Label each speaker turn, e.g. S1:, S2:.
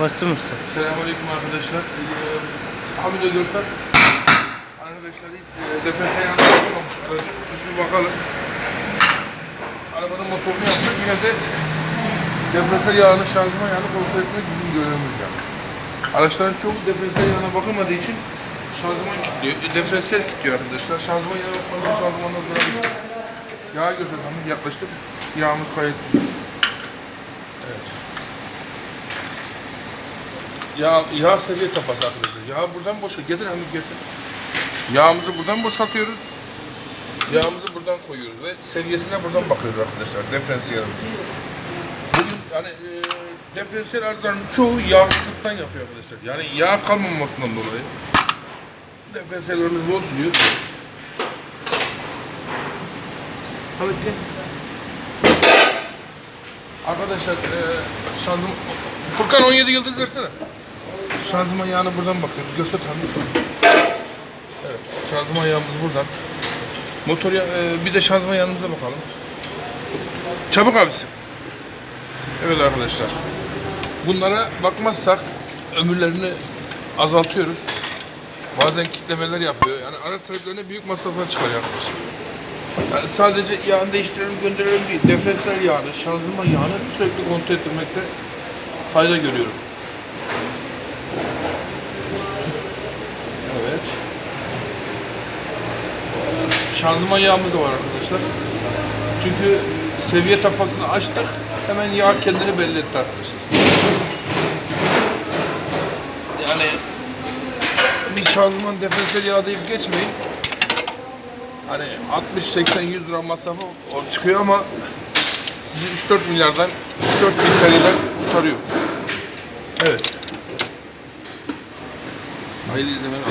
S1: Basın mısın?
S2: Selamünaleyküm arkadaşlar. Ee, Hamide Görsel. Arkadaşlar hiç e, bakmamış aracı. Biz bir bakalım. Arabanın motorunu yaptık. Yine de defese yağını, şanzıman yağını kontrol etmek bizim görevimiz yani. Araçların çoğu defese yağına bakılmadığı için şanzıman kilitliyor. E, diferansiyel kilitliyor arkadaşlar. Şanzıman yağı bakmadan şanzımanla durabilir. Yağı göster hanım yaklaştır. Yağımız gayet Yağ, yağ seviye tapası arkadaşlar. Yağ buradan boşa getir hemen getir. Yağımızı buradan boşaltıyoruz. Yağımızı buradan koyuyoruz ve seviyesine buradan bakıyoruz arkadaşlar. Diferansiyelimizi. Bugün yani e, diferansiyel araçların çoğu yağsızlıktan yapıyor arkadaşlar. Yani yağ kalmamasından dolayı. Diferansiyellerimiz bozuluyor. Hadi gel. Arkadaşlar e, şanzıman... Furkan 17 yıldız versene. Şanzıman yağına buradan bakıyoruz. Göster tanrım. Evet, şanzıman yağımız buradan. Motor ya, e, bir de şanzıman yağımıza bakalım. Çabuk abisi. Evet arkadaşlar. Bunlara bakmazsak ömürlerini azaltıyoruz. Bazen kitlemeler yapıyor. Yani araç sahiplerine büyük masraflar çıkarıyor arkadaşlar. Yani sadece yağını değiştirelim gönderelim değil. Diferansiyel yağını, şanzıman yağını sürekli kontrol ettirmekte fayda görüyorum. Evet. Şanzıman yağımız da var arkadaşlar. Çünkü seviye tapasını açtık. Hemen yağ kendini belli etti arkadaşlar. Yani bir şanzıman diferansiyel yağ deyip geçmeyin. Hani 60, 80, 100 lira masrafı o çıkıyor ama sizi 3-4 milyardan, 3-4 bin TL'den kurtarıyor. Evet. Hayırlı izlemeler.